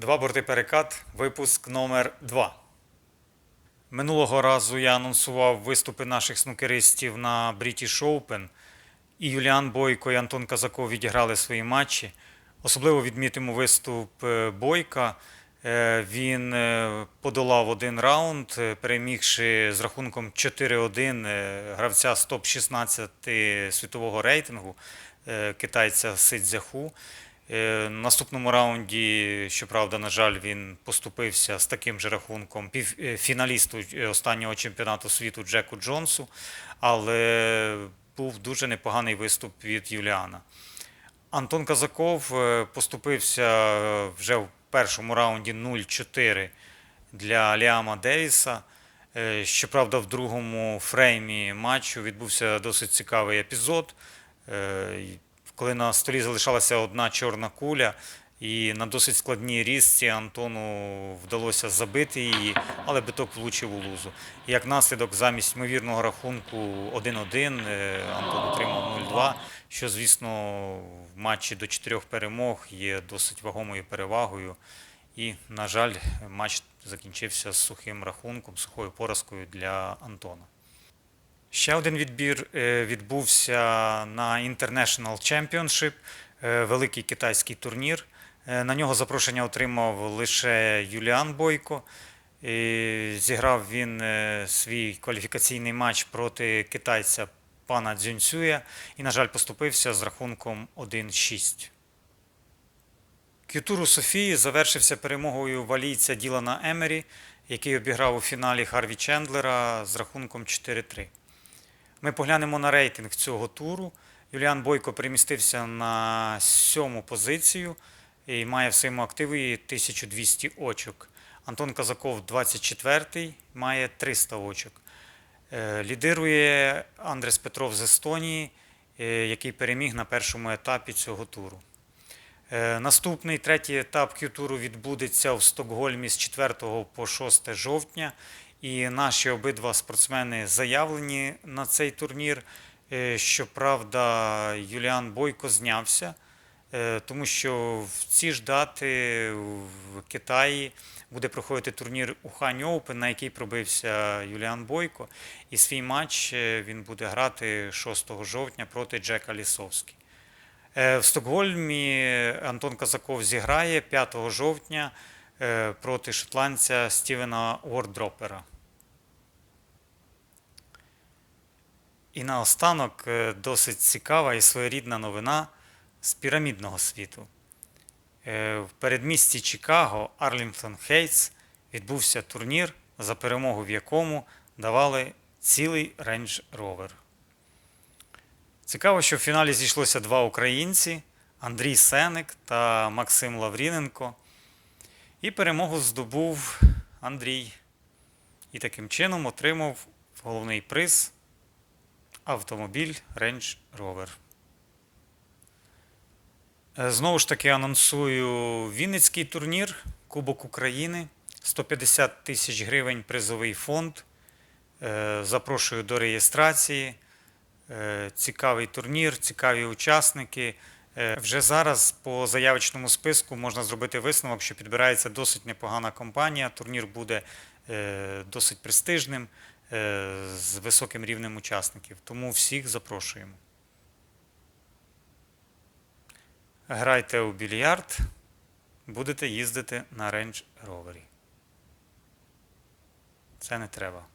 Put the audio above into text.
Два борти перекат, випуск номер 2. Минулого разу я анонсував виступи наших снукеристів на British Open. І Юліан Бойко і Антон Казаков відіграли свої матчі. Особливо відмітимо виступ е, Бойка. Е, Він е, подолав один раунд, перемігши з рахунком 4-1 е, гравця з топ-16 світового рейтингу китайця Сидзяху. Е, наступному раунді, щоправда, на жаль, він поступився з таким же рахунком півфіналісту е, останнього чемпіонату світу Джеку Джонсу, але був дуже непоганий виступ від Юліана. Антон Казаков е, поступився е, вже в першому раунді 0-4 для Ліама Девіса. Е, Щоправда, в другому фреймі матчу відбувся досить цікавий епізод, е, коли на столі залишалася одна чорна куля, і на досить складній різці Антону вдалося забити її, але биток влучив у лузу. Як наслідок, замість ймовірного рахунку 1-1 е, Антон отримав 0-2, що, звісно, в матчі до чотирьох перемог є досить вагомою перевагою. І, на жаль, матч закінчився з сухим рахунком, сухою поразкою для Антона. Ще один відбір е, відбувся на International Championship, е, великий китайський турнір. Е, На нього запрошення отримав лише Юліан Бойко. Зіграв він свій кваліфікаційний матч проти китайця пана Дзюнцюя і, на жаль, поступився з рахунком 1-6. К'ютур у Софії завершився перемогою валійця Ділана Емері, який обіграв у фіналі Харві Чендлера з рахунком 4-3. Ми поглянемо на рейтинг цього туру. Юліан Бойко перемістився на сьому позицію і має в своєму активі 1200 очок. Антон Казаков 24-й, має 300 очок. Е, Лідирує Андрес Петров з Естонії, е, який переміг на першому етапі цього туру. Е, Наступний третій етап Q-туру відбудеться в Стокгольмі з 4 по 6 жовтня. І наші обидва спортсмени заявлені на цей турнір. Е, Щоправда, Юліан Бойко знявся, е, тому що в ці ж дати в Китаї буде проходити турнір Ухань Open, на який пробився Юліан Бойко. І свій матч е, він буде грати 6 жовтня проти Джека Лісовський. В Стокгольмі Антон Казаков зіграє 5 жовтня проти шотландця Стівена Уордропера. І наостанок е, досить цікава і своєрідна новина з пірамідного світу. Е, В передмісті Чикаго Арлінгтон Хейтс відбувся турнір, за перемогу в якому давали цілий Range Rover. Цікаво, що в фіналі зійшлося два українці Андрій Сеник та Максим Лавріненко. І перемогу здобув Андрій. І таким чином отримав головний приз автомобіль Range Rover. Е, Знову ж таки анонсую Вінницький турнір Кубок України. 150 тисяч гривень призовий фонд. Е, Запрошую до реєстрації. Е, Цікавий турнір, цікаві учасники. Е, Вже зараз по заявочному списку можна зробити висновок, що підбирається досить непогана компанія. Турнір буде е, досить престижним, е, з високим рівнем учасників. Тому всіх запрошуємо. Грайте у більярд, будете їздити на Range Rover. Це не треба.